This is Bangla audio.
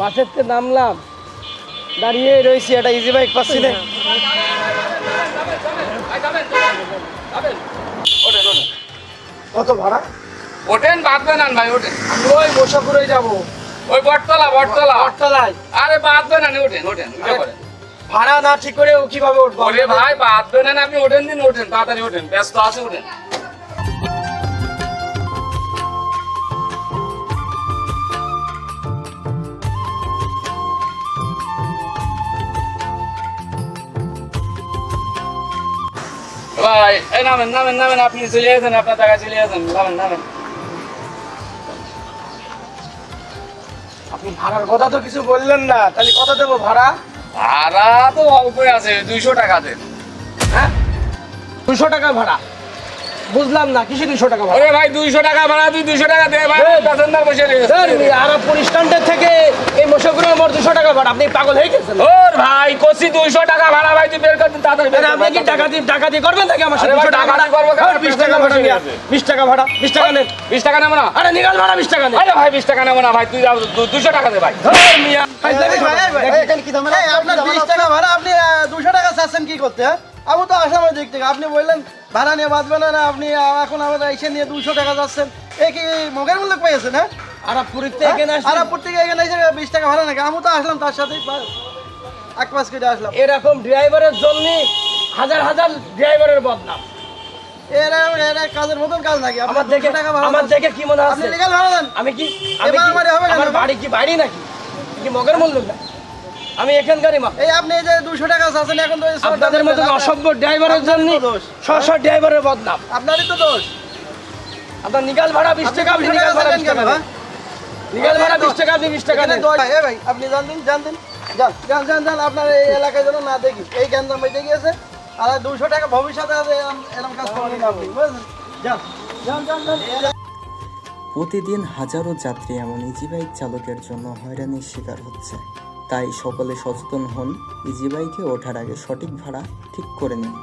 বাসের থেকে নামলাম। দাঁড়িয়ে রয়েছি একটা ইজি বাইক পাচ্ছি না। কত ভাড়া? ওঠেন বাঁধবেন আন ভাই ওঠেন। আমি ওই মোশাপুরে যাব। ওই বটতলা বটতলা। আটতলায় আরে বাঁধবেন আন ওঠেন ওঠেন ভাড়া না ঠিক করে ও কীভাবে উঠবো? ওরে ভাই বাঁধবেন আন আপনি ওঠেন দিন ওঠেন তাড়াতাড়ি ওঠেন ব্যস্ত আছে ওঠেন। ভাই। এই নামেন নামেন নামেন আপনি চলে আসেন আপনার জায়গায় চলে আসেন। নামেন নামেন। আপনি ভাড়ার কথা তো কিছু বললেন না তাহলে কত দেবো ভাড়া? ভাড়া তো অল্পই আছে দুইশো টাকা দেন। হ্যাঁ? দুশো টাকা ভাড়া? বুঝলাম না কিসে দুশো টাকা ভাড়া? ওরে ভাই দুইশো টাকা ভাড়া তুই দুইশো টাকা দে ভাই প্যাসেঞ্জার বসে রয়েছে। স্যার আরামপুর স্ট্যান্ডের থেকে এই মোশাপুরে আমার দুশো টাকা ভাড়া আপনি পাগল হয়ে গেছেন। ওর ভাই কষি দুইশো টাকা ভাড়া ভাই তুই বের কর তাড়াতাড়ি বের আপনি কি টাকা দিয়ে টাকা দিয়ে করবেন নাকি আমার সাথে? আরে ভাই, 200 টাকা টাকা ভাড়া। করব কেন? আর 20 টাকা ভাড়া নিয়ে আসে। 20 টাকা ভাড়া 20 টাকা নেন। বিশ টাকা নেব না? আরে নিগাল ভাড়া 20 টাকা নেন। আরে ভাই বিশ টাকা নেব না ভাই তুই দুশো টাকা দে ভাই। মিয়া। ফাইজলামি করো। দেখি। এই, আপনার বিশ টাকা ভাড়া আপনি দুশো টাকা চাচ্ছেন কি করতে হ্যাঁ? আমি তো আসলাম দিক থেকে আপনি বললেন ভাড়া নিয়ে বাঁচবেন না আপনি এখন আমাদের এসে নিয়ে দুশো টাকা যাচ্ছেন এই কি মগের মূল্য পেয়েছেন হ্যাঁ? থেকে এখানে আসলে আরাপুর থেকে এখানে এসে বিশ টাকা ভাড়া নাকি? আমি তো আসলাম তার সাথেই বা- এক পাঁচ কেটে আসলাম। এরকম ড্রাইভারের জন্য হাজার হাজার ড্রাইভারের বদনাম। এরা এরা কাজের মতন কাজ নাকি? আমার দেখে টাকা ভাড়া আমার যাচ্ছে। দেখে কি মনে আপনি ভাড়া দেন। আমি কি আমি কি হবে আমার বাড়ি কি বাড়ি নাকি? কি মগের মূল্য না? আমি এখানকারই মা এই আপনি এই যে দুশো টাকা চাচ্ছেন এখন তো আপনাদের দিবেন। অসভ্য ড্রাইভারের জন্য দোষ। ড্রাইভারের বদনাম। আপনারই তো দোষ। আপনার নিকাল ভাড়া বিশ টাকা আপনি 200 নিগাল ভাড়া বিশ টাকা বিশ টাকা আপনি বিশ টাকা দশ- ভাই আপনি জান দিন জান দিন যান যান যান যান আপনার এই এলাকায় যেন না দেখি। এই গ্যান্দাম বেঁচে গিয়েছে আর দুশো টাকা ভবিষ্যতে এরম কাজ করবেন না আপনি বুঝলেন? যান যান যান যান প্রতিদিন হাজারো যাত্রী এমন ইজি বাইক চালকের জন্য হয়রানির শিকার হচ্ছে। তাই সকলে সচেতন হন ইজি বাইকে ওঠার আগে সঠিক ভাড়া ঠিক করে নিন।